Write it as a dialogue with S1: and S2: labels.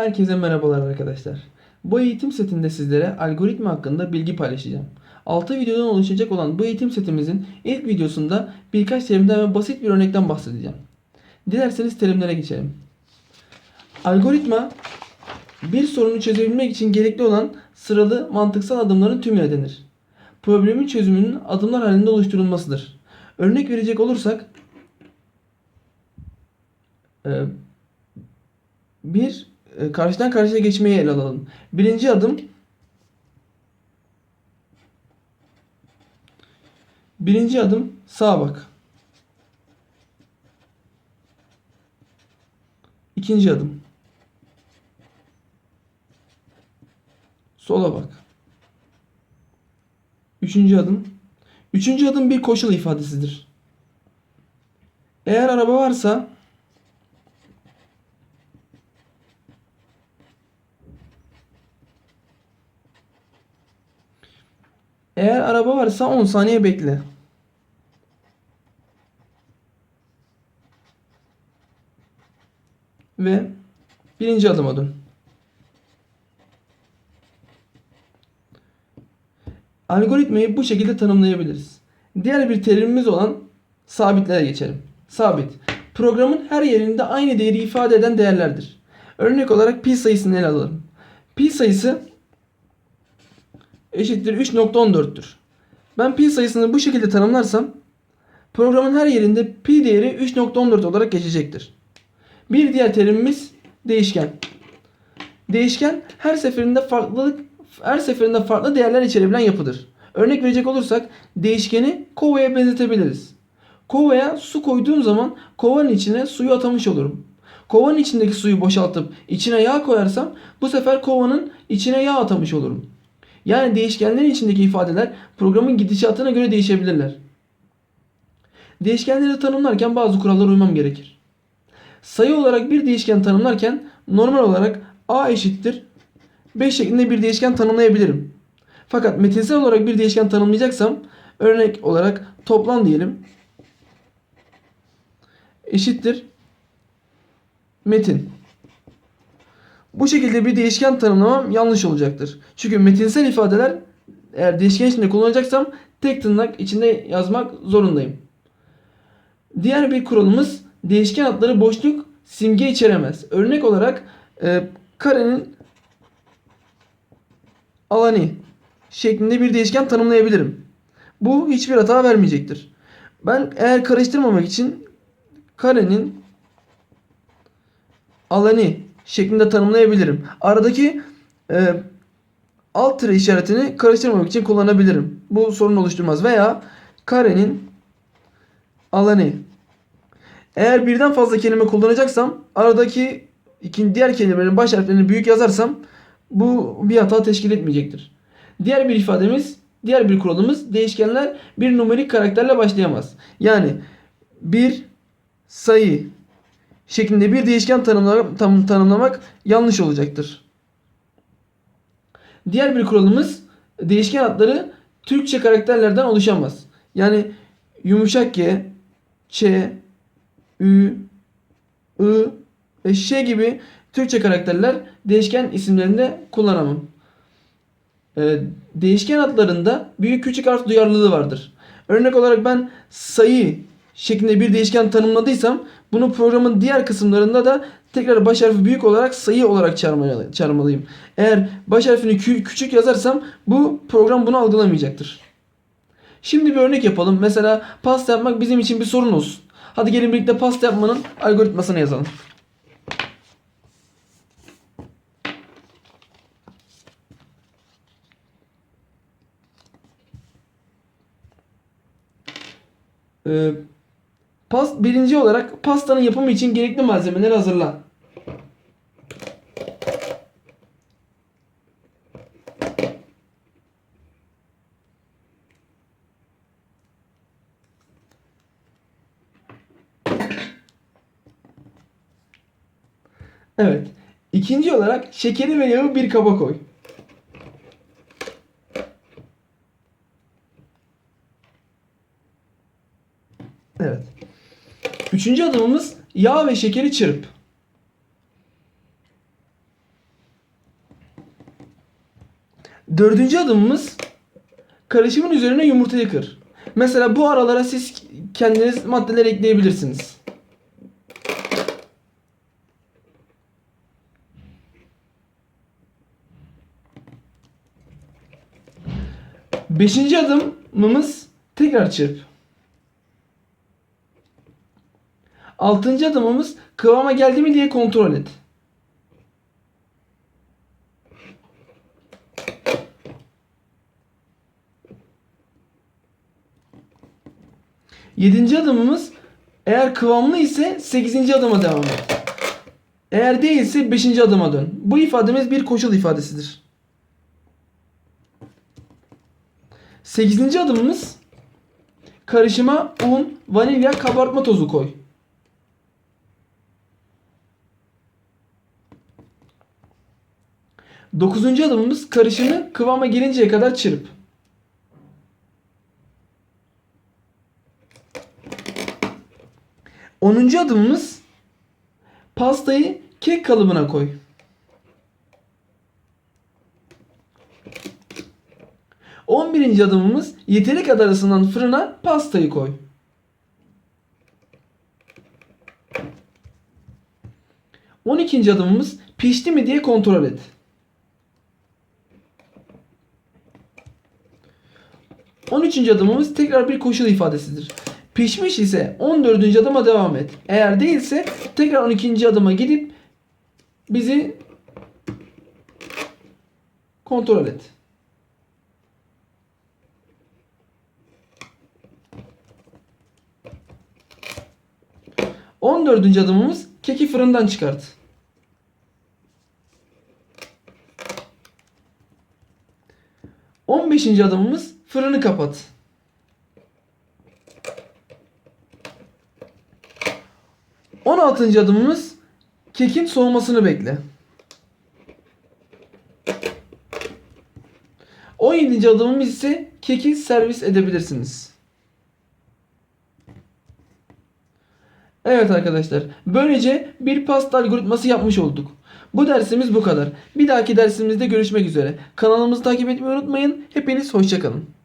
S1: Herkese merhabalar arkadaşlar. Bu eğitim setinde sizlere algoritma hakkında bilgi paylaşacağım. 6 videodan oluşacak olan bu eğitim setimizin ilk videosunda birkaç terimden ve basit bir örnekten bahsedeceğim. Dilerseniz terimlere geçelim. Algoritma bir sorunu çözebilmek için gerekli olan sıralı mantıksal adımların tümüne denir. Problemin çözümünün adımlar halinde oluşturulmasıdır. Örnek verecek olursak e, bir karşıdan karşıya geçmeyi ele alalım. Birinci adım Birinci adım sağa bak. İkinci adım sola bak. Üçüncü adım Üçüncü adım bir koşul ifadesidir. Eğer araba varsa Eğer araba varsa 10 saniye bekle. Ve birinci adıma dön. Algoritmayı bu şekilde tanımlayabiliriz. Diğer bir terimimiz olan sabitlere geçelim. Sabit. Programın her yerinde aynı değeri ifade eden değerlerdir. Örnek olarak pi sayısını ele alalım. Pi sayısı eşittir 3.14'tür. Ben pi sayısını bu şekilde tanımlarsam programın her yerinde pi değeri 3.14 olarak geçecektir. Bir diğer terimimiz değişken. Değişken her seferinde farklılık her seferinde farklı değerler içerebilen yapıdır. Örnek verecek olursak değişkeni kovaya benzetebiliriz. Kovaya su koyduğum zaman kovanın içine suyu atamış olurum. Kovanın içindeki suyu boşaltıp içine yağ koyarsam bu sefer kovanın içine yağ atamış olurum. Yani değişkenlerin içindeki ifadeler programın gidişatına göre değişebilirler. Değişkenleri tanımlarken bazı kurallara uymam gerekir. Sayı olarak bir değişken tanımlarken normal olarak a eşittir 5 şeklinde bir değişken tanımlayabilirim. Fakat metinsel olarak bir değişken tanımlayacaksam örnek olarak toplam diyelim eşittir metin. Bu şekilde bir değişken tanımlamam yanlış olacaktır. Çünkü metinsel ifadeler eğer değişken içinde kullanacaksam tek tırnak içinde yazmak zorundayım. Diğer bir kuralımız değişken adları boşluk simge içeremez. Örnek olarak e, karenin alanı şeklinde bir değişken tanımlayabilirim. Bu hiçbir hata vermeyecektir. Ben eğer karıştırmamak için karenin alanı şeklinde tanımlayabilirim. Aradaki e, alt tire işaretini karıştırmamak için kullanabilirim. Bu sorun oluşturmaz. Veya karenin alanı. Eğer birden fazla kelime kullanacaksam aradaki ikinci diğer kelimelerin baş harflerini büyük yazarsam bu bir hata teşkil etmeyecektir. Diğer bir ifademiz, diğer bir kuralımız değişkenler bir numerik karakterle başlayamaz. Yani bir sayı şeklinde bir değişken tanımlamak, tanımlamak yanlış olacaktır. Diğer bir kuralımız değişken adları Türkçe karakterlerden oluşamaz. Yani yumuşak G, Ç, Ü, I ve Ş gibi Türkçe karakterler değişken isimlerinde kullanamam. Ee, değişken adlarında büyük küçük harf duyarlılığı vardır. Örnek olarak ben sayı şeklinde bir değişken tanımladıysam bunu programın diğer kısımlarında da tekrar baş harfi büyük olarak sayı olarak çağırmalı, çağırmalıyım. Eğer baş harfini kü- küçük yazarsam bu program bunu algılamayacaktır. Şimdi bir örnek yapalım. Mesela pasta yapmak bizim için bir sorun olsun. Hadi gelin birlikte pasta yapmanın algoritmasını yazalım. Ee, pas, birinci olarak pastanın yapımı için gerekli malzemeleri hazırla. Evet. İkinci olarak şekeri ve yağı bir kaba koy. Üçüncü adımımız yağ ve şekeri çırp. Dördüncü adımımız karışımın üzerine yumurtayı kır. Mesela bu aralara siz kendiniz maddeler ekleyebilirsiniz. Beşinci adımımız tekrar çırp. Altıncı adımımız kıvama geldi mi diye kontrol et. Yedinci adımımız eğer kıvamlı ise sekizinci adıma devam et. Eğer değilse beşinci adıma dön. Bu ifademiz bir koşul ifadesidir. Sekizinci adımımız karışıma un, vanilya, kabartma tozu koy. Dokuzuncu adımımız karışımı kıvama gelinceye kadar çırp. Onuncu adımımız pastayı kek kalıbına koy. On birinci adımımız yeteri kadar ısınan fırına pastayı koy. On ikinci adımımız pişti mi diye kontrol et. On üçüncü adımımız tekrar bir koşul ifadesidir. Pişmiş ise 14. adıma devam et. Eğer değilse tekrar 12. adıma gidip bizi kontrol et. On dördüncü adımımız keki fırından çıkart. On beşinci adımımız fırını kapat. 16. adımımız kekin soğumasını bekle. 17. adımımız ise keki servis edebilirsiniz. Evet arkadaşlar, böylece bir pasta algoritması yapmış olduk. Bu dersimiz bu kadar. Bir dahaki dersimizde görüşmek üzere. Kanalımızı takip etmeyi unutmayın. Hepiniz hoşçakalın.